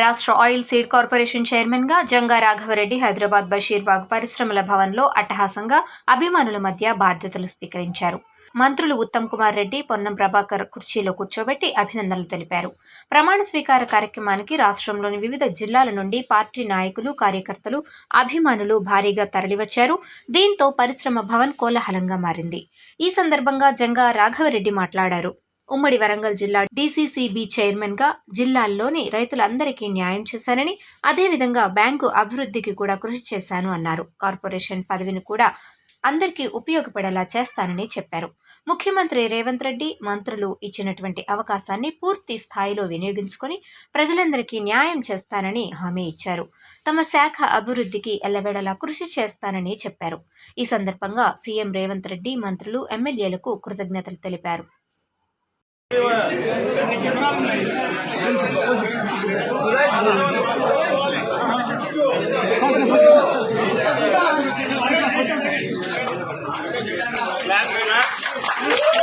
రాష్ట్ర oil seed corporation చైర్మన్గా జంగా రాఘవరెడ్డి హైదరాబాద్ బషీర్బాగ్ పరిశ్రమల భవన్లో అట్టహాసంగా అభిమానుల మధ్య బాధ్యతలు స్వీకరించారు. మంత్రులు ఉత్తమ్ కుమార్ రెడ్డి పొన్నం ప్రభాకర్ కుర్చీలో కూర్చోబెట్టి అభినందనలు తెలిపారు. ప్రమాణ స్వీకార కార్యక్రమానికి రాష్ట్రంలోని వివిధ జిల్లాల నుండి పార్టీ నాయకులు కార్యకర్తలు అభిమానులు భారీగా తరలివచ్చారు. దీంతో పరిశ్రమ భవన్ కోలాహలంగా మారింది. ఈ సందర్భంగా జంగా రాఘవరెడ్డి మాట్లాడారు. ఉమ్మడి వరంగల్ జిల్లా డీసీసీబీ చైర్మన్గా జిల్లాల్లోని రైతులందరికీ న్యాయం చేశానని అదేవిధంగా బ్యాంకు అభివృద్ధికి కూడా కృషి చేశాను అన్నారు. కార్పొరేషన్ పదవిని కూడా అందరికీ ఉపయోగపడేలా చేస్తానని చెప్పారు. ముఖ్యమంత్రి రేవంత్ రెడ్డి మంత్రులు ఇచ్చినటువంటి అవకాశాన్ని పూర్తి స్థాయిలో వినియోగించుకొని ప్రజలందరికీ న్యాయం చేస్తానని హామీ ఇచ్చారు. తమ శాఖ అభివృద్ధికి ఎల్లవేళలా కృషి చేస్తానని చెప్పారు. ఈ సందర్భంగా సీఎం రేవంత్ రెడ్డి మంత్రులు ఎమ్మెల్యేలకు కృతజ్ఞతలు తెలిపారు. Lát nữa.